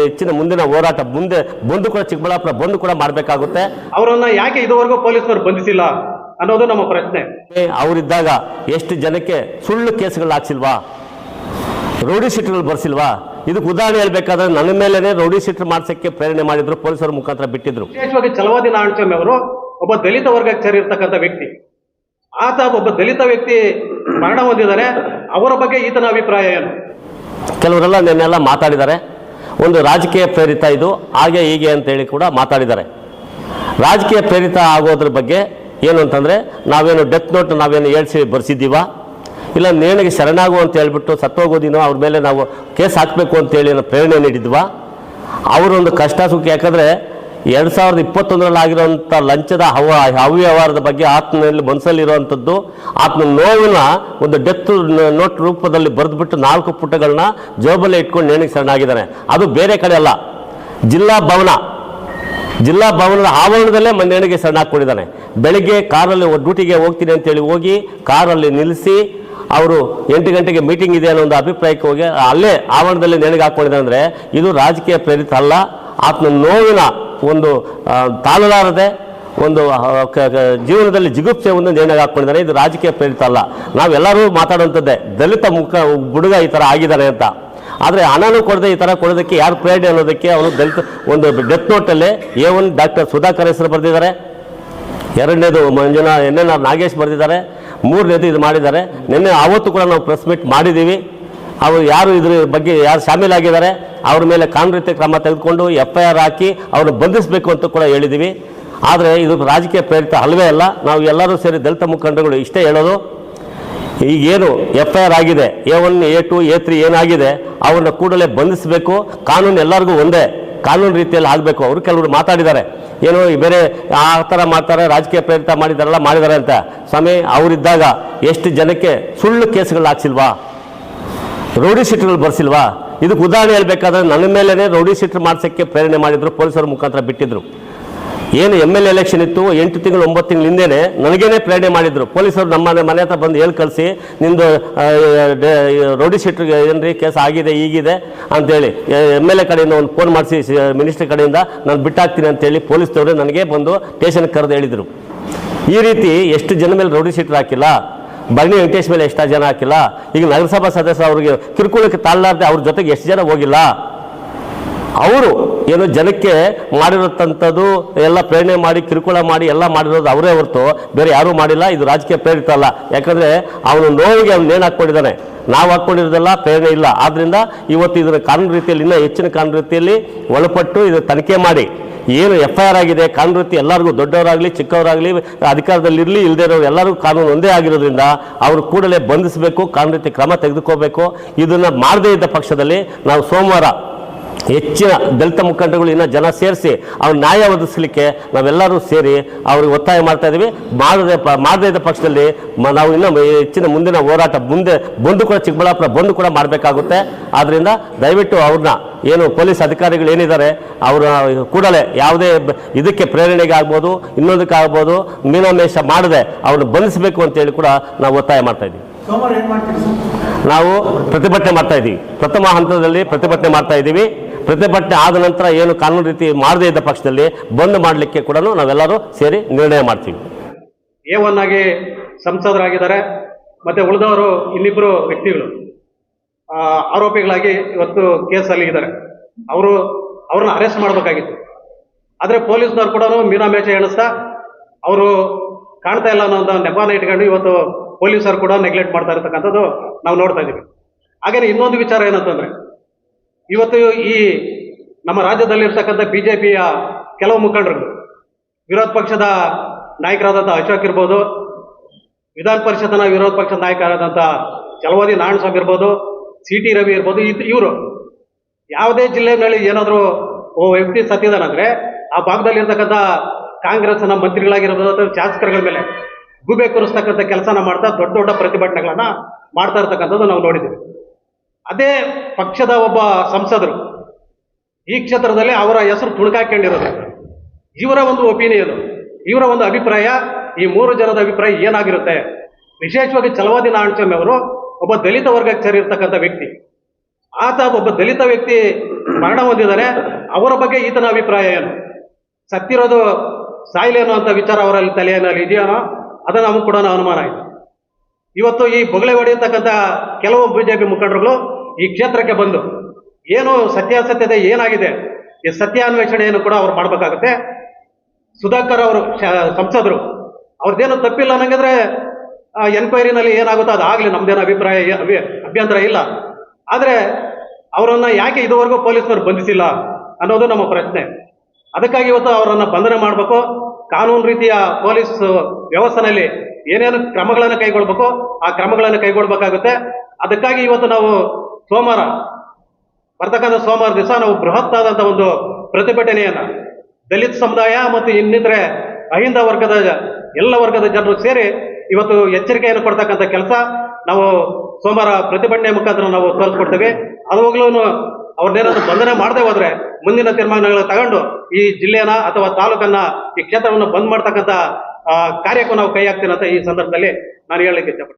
ಹೆಚ್ಚಿನ ಮುಂದಿನ ಹೋರಾಟ ಮುಂದೆ ಬಂದು ಕೂಡ ಚಿಕ್ಕಬಳ್ಳಾಪುರ ಬಂದು ಕೂಡ ಮಾಡಬೇಕಾಗುತ್ತೆ. ಅವರನ್ನ ಯಾಕೆ ಇದುವರೆಗೂ ಪೊಲೀಸರು ಬಂಧಿಸಿಲ್ಲ ಅನ್ನೋದು ನಮ್ಮ ಪ್ರಶ್ನೆ. ಅವರಿದ್ದಾಗ ಎಷ್ಟು ಜನಕ್ಕೆ ಸುಳ್ಳು ಕೇಸ್ಗಳು ಹಾಕ್ಸಿಲ್ವಾ? ರೌಡಿ ಶೀಟ್ಗಳು ಬರ್ಸಿಲ್ವಾ? ಇದಕ್ಕೆ ಉದಾಹರಣೆ ಹೇಳ್ಬೇಕಾದ್ರೆ ನನ್ನ ಮೇಲೇನೆ ರೌಡಿ ಶೀಟ್ ಮಾಡ್ಸಕ್ಕೆ ಪ್ರೇರಣೆ ಮಾಡಿದ್ರು ಪೊಲೀಸರ ಮುಖಾಂತರ ಬಿಟ್ಟಿದ್ರು. ವಿಶೇಷವಾಗಿ ಚಲವಾದಿ ನಾರಾಯಣಸ್ವಾಮಿ ಅವರು ಒಬ್ಬ ದಲಿತ ವರ್ಗಕ್ಕೆ ಸೇರಿರ್ತಕ್ಕಂಥ ವ್ಯಕ್ತಿ. ಆತ ಒಬ್ಬ ದಲಿತ ವ್ಯಕ್ತಿ ಮರಣ ಹೊಂದಿದ್ದಾರೆ ಅವರ ಬಗ್ಗೆ ಈತನ ಅಭಿಪ್ರಾಯ ಏನು? ಕೆಲವರೆಲ್ಲ ನಿನ್ನೆಲ್ಲ ಮಾತಾಡಿದ್ದಾರೆ. ಒಂದು ರಾಜಕೀಯ ಪ್ರೇರಿತ ಇದು. ಹಾಗೆ ಹೀಗೆ ಅಂತೇಳಿ ಕೂಡ ಮಾತಾಡಿದ್ದಾರೆ. ರಾಜಕೀಯ ಪ್ರೇರಿತ ಆಗೋದ್ರ ಬಗ್ಗೆ ಏನು ಅಂತಂದರೆ, ನಾವೇನು ಡೆತ್ ನೋಟ್ ನಾವೇನು ಹೇಳ್ಸಿ ಬರೆಸಿದ್ದೀವ? ಇಲ್ಲ ನೇಣಿಗೆ ಶರಣಾಗು ಅಂತ ಹೇಳ್ಬಿಟ್ಟು ಸತ್ತೋಗೋದಿನೋ ಅವ್ರ ಮೇಲೆ ನಾವು ಕೇಸ್ ಹಾಕಬೇಕು ಅಂತೇಳಿ ಪ್ರೇರಣೆ ನೀಡಿದ್ವಾ? ಅವರೊಂದು ಕಷ್ಟ ಸುಖ ಯಾಕಂದರೆ ಎರಡು ಸಾವಿರದ ಇಪ್ಪತ್ತೊಂದರಲ್ಲಿ ಆಗಿರುವಂಥ ಲಂಚದ ಹವ ಅವ್ಯವಹಾರದ ಬಗ್ಗೆ ಆತ್ಮನಲ್ಲಿ ಮನಸ್ಸಲ್ಲಿರುವಂಥದ್ದು ಆತನ ನೋವಿನ ಒಂದು ಡೆತ್ ನೋಟ್ ರೂಪದಲ್ಲಿ ಬರೆದುಬಿಟ್ಟು ನಾಲ್ಕು ಪುಟಗಳನ್ನ ಜೋಬಲ್ಲೇ ಇಟ್ಕೊಂಡು ನೇಣಿಗೆ ಶರಣಾಗಿದ್ದಾನೆ ಅದು ಬೇರೆ ಕಡೆ ಅಲ್ಲ. ಜಿಲ್ಲಾ ಭವನ. ಜಿಲ್ಲಾ ಭವನದ ಆವರಣದಲ್ಲೇ ನೇಣಿಗೆ ಶರಣಾಕೊಂಡಿದ್ದಾನೆ ಬೆಳಿಗ್ಗೆ ಕಾರಲ್ಲಿ ಡ್ಯೂಟಿಗೆ ಹೋಗ್ತೀನಿ ಅಂತೇಳಿ ಹೋಗಿ ಕಾರಲ್ಲಿ ನಿಲ್ಲಿಸಿ ಅವರು ಎಂಟು ಗಂಟೆಗೆ ಮೀಟಿಂಗ್ ಇದೆ ಅನ್ನೋ ಒಂದು ಅಭಿಪ್ರಾಯಕ್ಕೆ ಹೋಗಿ ಅಲ್ಲೇ ಆವರಣದಲ್ಲಿ ನೇಣಿಗೆ ಹಾಕ್ಕೊಂಡಿದ್ದಾರೆ ಅಂದರೆ ಇದು ರಾಜಕೀಯ ಪ್ರೇರಿತ ಅಲ್ಲ. ಆತನ ನೋವಿನ ಒಂದು ತಾಳಲಾರದೆ ಒಂದು ಜೀವನದಲ್ಲಿ ಜಿಗುಪ್ಸೆ ಒಂದು ನೇಣಿಗೆ ಹಾಕ್ಕೊಂಡಿದ್ದಾರೆ. ಇದು ರಾಜಕೀಯ ಪ್ರೇರಿತ ಅಲ್ಲ. ನಾವೆಲ್ಲರೂ ಮಾತಾಡುವಂಥದ್ದೇ. ದಲಿತ ಮುಖ, ಹುಡುಗ ಈ ಥರ ಆಗಿದ್ದಾರೆ ಅಂತ. ಆದರೆ ಹಣನೂ ಕೊಡದೆ ಈ ಥರ ಕೊಡೋದಕ್ಕೆ ಯಾರು ಪ್ರೇರಣೆ ಅನ್ನೋದಕ್ಕೆ ಅವರು ದಲಿತ, ಒಂದು ಡೆತ್ ನೋಟಲ್ಲಿ ಎ ಒನ್ ಡಾಕ್ಟರ್ ಸುಧಾಕರ್ ಹೆಸರು ಬರೆದಿದ್ದಾರೆ. ಎರಡನೇದು ಮಂಜುನಾ ಎನ್ ಎನ್ ಆರ್ ನಾಗೇಶ್ ಬರೆದಿದ್ದಾರೆ. ಮೂರನೇದು ಇದು ಮಾಡಿದ್ದಾರೆ. ನಿನ್ನೆ ಆವತ್ತು ಕೂಡ ನಾವು ಪ್ರೆಸ್ ಮೀಟ್ ಮಾಡಿದ್ದೀವಿ. ಅವರು ಯಾರು ಇದ್ರ ಬಗ್ಗೆ ಯಾರು ಶಾಮೀಲಾಗಿದ್ದಾರೆ ಅವ್ರ ಮೇಲೆ ಕಾನೂನು ಕ್ರಮ ತೆಗೆದುಕೊಂಡು ಎಫ್ ಐ ಆರ್ ಹಾಕಿ ಅವ್ರನ್ನ ಬಂಧಿಸಬೇಕು ಅಂತ ಕೂಡ ಹೇಳಿದ್ದೀವಿ ಆದರೆ ಇದು ರಾಜಕೀಯ ಪ್ರೇರಿತ ಅಲ್ಲವೇ ಅಲ್ಲ. ನಾವು ಎಲ್ಲರೂ ಸೇರಿ ದಲಿತ ಮುಖಂಡಗಳು ಇಷ್ಟೇ ಹೇಳೋದು. ಈಗೇನು ಎಫ್ ಐ ಆರ್ ಆಗಿದೆ, A one, A two, A three ಏನಾಗಿದೆ, ಅವ್ರನ್ನ ಕೂಡಲೇ ಬಂಧಿಸಬೇಕು. ಕಾನೂನು ಎಲ್ಲರಿಗೂ ಒಂದೇ, ಕಾನೂನು ರೀತಿಯಲ್ಲಿ ಆಗಬೇಕು. ಅವರು ಕೆಲವರು ಮಾತಾಡಿದ್ದಾರೆ. ಏನು ಬೇರೆ ಆ ಥರ ಮಾಡ್ತಾರೆ, ರಾಜಕೀಯ ಪ್ರೇರಿತ ಮಾಡಿದಾರಲ್ಲ ಮಾಡಿದ್ದಾರೆ ಅಂತ. ಸ್ವಾಮಿ, ಅವರಿದ್ದಾಗ ಎಷ್ಟು ಜನಕ್ಕೆ ಸುಳ್ಳು ಕೇಸ್ಗಳು ಹಾಕ್ಸಿಲ್ವಾ? ರೌಡಿ ಶೀಟ್ಗಳು ಬರ್ಸಿಲ್ವಾ? ಇದಕ್ಕೆ ಉದಾಹರಣೆ ಹೇಳ್ಬೇಕಾದ್ರೆ ನನ್ನ ಮೇಲೇ ರೌಡಿ ಶೀಟ್ ಮಾಡಿಸೋಕ್ಕೆ ಪ್ರೇರಣೆ ಮಾಡಿದ್ರು ಪೊಲೀಸರ ಮುಖಾಂತರ ಬಿಟ್ಟಿದ್ರು. ಏನು ಎಂ ಎಲ್ ಎಲೆಕ್ಷನ್ ಇತ್ತು, ಎಂಟು ತಿಂಗಳು, ಒಂಬತ್ತು ತಿಂಗಳ ಹಿಂದೆನೆ ನನಗೇನೆ ಪ್ರೇರಣೆ ಮಾಡಿದ್ರು. ಪೊಲೀಸರು ನಮ್ಮ ಮನೆ ಹತ್ರ ಬಂದು ಹೇಳಿ ಕಳಿಸಿ, ನಿಂದು ರೋಡಿ ಶೀಟ್ಗೆ ಏನ್ರಿ ಕೇಸ್ ಆಗಿದೆ, ಈಗಿದೆ ಅಂತೇಳಿ. ಎಂ ಎಲ್ ಎ ಕಡೆಯಿಂದ ಒಂದು ಫೋನ್ ಮಾಡಿಸಿ ಮಿನಿಸ್ಟರ್ ಕಡೆಯಿಂದ ನಾನು ಬಿಟ್ಟಾಗ್ತೀನಿ ಅಂತೇಳಿ ಪೊಲೀಸ್ನವರು ನನಗೆ ಬಂದು ಸ್ಟೇಷನ್ಗೆ ಕರೆದು ಹೇಳಿದರು. ಈ ರೀತಿ ಎಷ್ಟು ಜನ ಮೇಲೆ ರೌಡಿ ಶೀಟ್ರ್ ಹಾಕಿಲ್ಲ? ಭರಣಿ ವೆಂಕಟೇಶ್ ಮೇಲೆ ಎಷ್ಟು ಜನ ಹಾಕಿಲ್ಲ? ಈಗ ನಗರಸಭಾ ಸದಸ್ಯರು ಅವ್ರಿಗೆ ಕಿರುಕುಳಕ್ಕೆ ತಾಳಲಾರ್ದೆ ಅವ್ರ ಜೊತೆಗೆ ಎಷ್ಟು ಜನ ಹೋಗಿಲ್ಲ? ಅವರು ಏನು ಜನಕ್ಕೆ ಮಾಡಿರೋಂಥದ್ದು ಎಲ್ಲ ಪ್ರೇರಣೆ ಮಾಡಿ, ಕಿರುಕುಳ ಮಾಡಿ ಎಲ್ಲ ಮಾಡಿರೋದು ಅವರೇ ಹೊರತು ಬೇರೆ ಯಾರೂ ಮಾಡಿಲ್ಲ. ಇದು ರಾಜಕೀಯ ಪ್ರೇರಿತ ಅಲ್ಲ. ಯಾಕಂದರೆ ಅವನು ನೋವಿಗೆ ಅವ್ನು ನೇಣು ಹಾಕ್ಕೊಂಡಿದ್ದಾನೆ ನಾವು ಹಾಕ್ಕೊಂಡಿರೋದೆಲ್ಲ ಪ್ರೇರಣೆ ಇಲ್ಲ. ಆದ್ದರಿಂದ ಇವತ್ತು ಇದರ ಕಾನೂನು ರೀತಿಯಲ್ಲಿ, ಇನ್ನೂ ಹೆಚ್ಚಿನ ಕಾನೂನು ರೀತಿಯಲ್ಲಿ ಒಳಪಟ್ಟು ಇದು ತನಿಖೆ ಮಾಡಿ. ಏನು ಎಫ್ ಐ ಆರ್ ಆಗಿದೆ, ಕಾನೂನು ಎಲ್ಲರಿಗೂ ದೊಡ್ಡವರಾಗಲಿ, ಚಿಕ್ಕವರಾಗಲಿ, ಅಧಿಕಾರದಲ್ಲಿರಲಿ ಇಲ್ಲದೇ ಇರೋರು ಎಲ್ಲರಿಗೂ ಕಾನೂನು ಒಂದೇ ಆಗಿರೋದ್ರಿಂದ ಅವರು ಕೂಡಲೇ ಬಂಧಿಸಬೇಕು, ಕಾನೂನು ಕ್ರಮ ತೆಗೆದುಕೋಬೇಕು. ಇದನ್ನು ಮಾಡದೇ ಇದ್ದ ಪಕ್ಷದಲ್ಲಿ ನಾವು ಸೋಮವಾರ ಹೆಚ್ಚಿನ ದಲಿತ ಮುಖಂಡಗಳು ಇನ್ನೂ ಜನ ಸೇರಿಸಿ ಅವ್ರ ನ್ಯಾಯ ಒದಗಿಸ್ಲಿಕ್ಕೆ ನಾವೆಲ್ಲರೂ ಸೇರಿ ಅವ್ರಿಗೆ ಒತ್ತಾಯ ಮಾಡ್ತಾ ಇದ್ದೀವಿ ಮಾಡದೆ ಪ ಮಾಡದೇ ಇದ್ದ ಪಕ್ಷದಲ್ಲಿ ಮ- ನಾವು ಇನ್ನೂ ಹೆಚ್ಚಿನ ಮುಂದಿನ ಹೋರಾಟ ಮುಂದೆ ಬಂದು ಕೂಡ ಚಿಕ್ಕಬಳ್ಳಾಪುರ ಬಂದು ಕೂಡ ಮಾಡಬೇಕಾಗುತ್ತೆ. ಆದ್ದರಿಂದ ದಯವಿಟ್ಟು ಅವ್ರನ್ನ ಏನು ಪೊಲೀಸ್ ಅಧಿಕಾರಿಗಳು ಏನಿದ್ದಾರೆ ಅವರ ಕೂಡಲೇ ಯಾವುದೇ ಇದಕ್ಕೆ ಪ್ರೇರಣೆಗೆ ಆಗ್ಬೋದು ಇನ್ನೊಂದಕ್ಕೆ ಆಗ್ಬೋದು ಮೀನಾಮೇಷ ಮಾಡದೆ ಅವ್ರನ್ನ ಬಂಧಿಸಬೇಕು ಅಂತೇಳಿ ಕೂಡ ನಾವು ಒತ್ತಾಯ ಮಾಡ್ತಾ ಇದ್ದೀವಿ ನಾವು ಪ್ರತಿಭಟನೆ ಮಾಡ್ತಾ ಇದ್ದೀವಿ ಪ್ರಥಮ ಹಂತದಲ್ಲಿ ಪ್ರತಿಭಟನೆ ಮಾಡ್ತಾ ಇದ್ದೀವಿ ಪ್ರತಿಭಟನೆ ಆದ ನಂತರ ಏನು ಕಾನೂನು ರೀತಿ ಮಾಡದೇ ಇದ್ದ ಪಕ್ಷದಲ್ಲಿ ಬಂದ್ ಮಾಡಲಿಕ್ಕೆ ಕೂಡ ನಾವೆಲ್ಲರೂ ಸೇರಿ ನಿರ್ಣಯ ಮಾಡ್ತೀವಿ. ಎ ಒನ್ ಆಗಿ ಸಂಸದರಾಗಿದ್ದಾರೆ, ಮತ್ತೆ ಉಳಿದವರು ಇನ್ನಿಬ್ಬರು ವ್ಯಕ್ತಿಗಳು. ಆರೋಪಿಗಳಾಗಿ ಇವತ್ತು ಕೇಸಲ್ಲಿ ಇದ್ದಾರೆ. ಅವರು, ಅವ್ರನ್ನ ಅರೆಸ್ಟ್ ಮಾಡಬೇಕಾಗಿತ್ತು. ಆದರೆ ಪೊಲೀಸ್ನವ್ರು ಕೂಡ ಮೀನಾಮೇಷ ಎಣಿಸ್ತಾ, ಅವರು ಕಾಣ್ತಾ ಇಲ್ಲ ಅನ್ನೋ ನೆಪನ ಇಟ್ಕೊಂಡು ಇವತ್ತು ಪೊಲೀಸರು ಕೂಡ ನೆಗ್ಲೆಕ್ಟ್ ಮಾಡ್ತಾ ಇರತಕ್ಕಂಥದ್ದು ನಾವು ನೋಡ್ತಾ ಇದ್ದೀವಿ. ಹಾಗೇನೆ ಇನ್ನೊಂದು ವಿಚಾರ ಏನಂತಂದ್ರೆ ಇವತ್ತು ಈ ನಮ್ಮ ರಾಜ್ಯದಲ್ಲಿರ್ತಕ್ಕಂಥ ಬಿ ಜೆ ಪಿಯ ಕೆಲವು ಮುಖಂಡರು ವಿರೋಧ ಪಕ್ಷದ ನಾಯಕರಾದಂಥ ಅಶೋಕ್ ಇರ್ಬೋದು, ವಿಧಾನ ಪರಿಷತ್ನ ವಿರೋಧ ಪಕ್ಷದ ನಾಯಕರಾದಂಥ ಚಲವಾದಿ ನಾರಾಯಣಸ್ವಾಮಿ ಇರ್ಬೋದು, ಸಿ ಟಿ ರವಿ ಇರ್ಬೋದು ಇವರು ಯಾವುದೇ ಜಿಲ್ಲೆಯಲ್ಲಿ ಏನಾದರೂ ಓ ವ್ಯಕ್ತಿ ಸತ್ತಿದಾನಂದ್ರೆ ಆ ಭಾಗದಲ್ಲಿರ್ತಕ್ಕಂಥ ಕಾಂಗ್ರೆಸ್ನ ಮಂತ್ರಿಗಳಾಗಿರ್ಬೋದು ಅಥವಾ ಶಾಸಕರುಗಳ ಮೇಲೆ ಗುಬೆ ಕೂರಿಸ್ತಕ್ಕಂಥ ಕೆಲಸನ ಮಾಡ್ತಾ ದೊಡ್ಡ ದೊಡ್ಡ ಪ್ರತಿಭಟನೆಗಳನ್ನ ಮಾಡ್ತಾ ಇರ್ತಕ್ಕಂಥದ್ದು ನಾವು ನೋಡಿದ್ದೀವಿ. ಅದೇ ಪಕ್ಷದ ಒಬ್ಬ ಸಂಸದರು. ಈ ಕ್ಷೇತ್ರದಲ್ಲಿ ಅವರ ಹೆಸರು ತುಣುಕಾಕೊಂಡಿರೋದು ಇವರ ಒಂದು ಒಪಿನಿಯನ್ ಇವರ ಒಂದು ಅಭಿಪ್ರಾಯ, ಈ ಮೂರು ಜನದ ಅಭಿಪ್ರಾಯ ಏನಾಗಿರುತ್ತೆ? ವಿಶೇಷವಾಗಿ ಚಲವಾದಿ ನಾರಾಯಣಸ್ವಾಮಿ ಅವರು ಒಬ್ಬ ದಲಿತ ವರ್ಗಕ್ಕೆ ಸೇರಿರ್ತಕ್ಕಂಥ ವ್ಯಕ್ತಿ. ಆತ ಒಬ್ಬ ದಲಿತ ವ್ಯಕ್ತಿ ಮರಣ ಹೊಂದಿದ್ದಾರೆ ಅವರ ಬಗ್ಗೆ ಈತನ ಅಭಿಪ್ರಾಯ ಏನು? ಸತ್ತಿರೋದು ಸಾಯಿಲೇನೋ ಅಂತ ವಿಚಾರ ಅವರಲ್ಲಿ ತಲೆಯಲ್ಲಿ ಇದೆಯೋ? ಅದನ್ನು ನಮಗೆ ಕೂಡ ಅನುಮಾನ ಆಯಿತು. ಇವತ್ತು ಈ ಬೊಗಳೆ ಹೊಡೆಯತಕ್ಕಂಥ ಕೆಲವು ಬಿಜೆಪಿ ಮುಖಂಡರುಗಳು ಈ ಕ್ಷೇತ್ರಕ್ಕೆ ಬಂದು ಏನು ಸತ್ಯಾಸತ್ಯತೆ ಏನಾಗಿದೆ, ಈ ಸತ್ಯಾನ್ವೇಷಣೆಯನ್ನು ಕೂಡ ಅವ್ರು ಮಾಡಬೇಕಾಗುತ್ತೆ. ಸುಧಾಕರ್ ಅವರು ಸಂಸದರು, ಅವ್ರದ್ದೇನು ತಪ್ಪಿಲ್ಲ ಅನ್ನಂಗಿದ್ರೆ ಎನ್ಕ್ವೈರಿನಲ್ಲಿ ಏನಾಗುತ್ತೋ ಅದು ಆಗಲಿ, ನಮ್ದೇನು ಅಭಿಪ್ರಾಯ ಅಭ್ಯಂತರ ಇಲ್ಲ. ಆದರೆ ಅವರನ್ನು ಯಾಕೆ ಇದುವರೆಗೂ ಪೊಲೀಸರು ಬಂಧಿಸಿಲ್ಲ ಅನ್ನೋದು ನಮ್ಮ ಪ್ರಶ್ನೆ. ಅದಕ್ಕಾಗಿ ಇವತ್ತು ಅವರನ್ನು ಬಂಧನ ಮಾಡಬೇಕು. ಕಾನೂನು ರೀತಿಯ ಪೊಲೀಸ್ ವ್ಯವಸ್ಥೆನಲ್ಲಿ ಏನೇನು ಕ್ರಮಗಳನ್ನು ಕೈಗೊಳ್ಬೇಕು ಆ ಕ್ರಮಗಳನ್ನು ಕೈಗೊಳ್ಬೇಕಾಗುತ್ತೆ. ಅದಕ್ಕಾಗಿ ಇವತ್ತು ನಾವು ಸೋಮವಾರ, ಬರ್ತಕ್ಕಂಥ ಸೋಮವಾರ ದಿವಸ ನಾವು ಬೃಹತ್ತಾದಂಥ ಒಂದು ಪ್ರತಿಭಟನೆಯನ್ನು, ದಲಿತ ಸಮುದಾಯ ಮತ್ತು ಇನ್ನಿತರೆ ಅಹಿಂದ ವರ್ಗದ ಎಲ್ಲ ವರ್ಗದ ಜನರು ಸೇರಿ ಇವತ್ತು ಎಚ್ಚರಿಕೆಯನ್ನು ಕೊಡ್ತಕ್ಕಂಥ ಕೆಲಸ ನಾವು ಸೋಮವಾರ ಪ್ರತಿಭಟನೆ ಮುಖಾಂತರ ನಾವು ತೋರಿಸ್ಕೊಡ್ತೇವೆ. ಅದುವಾಗ್ಲೂ ಅವ್ರನ್ನೇನಾದ್ರು ಬಂಧನೆ ಮಾಡದೆ ಹೋದ್ರೆ ಮುಂದಿನ ತೀರ್ಮಾನಗಳನ್ನು ತಗೊಂಡು ಈ ಜಿಲ್ಲೆಯನ್ನ ಅಥವಾ ತಾಲೂಕನ್ನ ಈ ಕ್ಷೇತ್ರವನ್ನು ಬಂದ್ ಮಾಡ್ತಕ್ಕಂಥ ಕಾರ್ಯಕ್ಕೂ ನಾವು ಕೈ ಹಾಕ್ತೇನೆ ಅಂತ ಈ ಸಂದರ್ಭದಲ್ಲಿ ನಾನು ಹೇಳಲಿಕ್ಕೆ ಇಷ್ಟಪಡ್ತೀನಿ.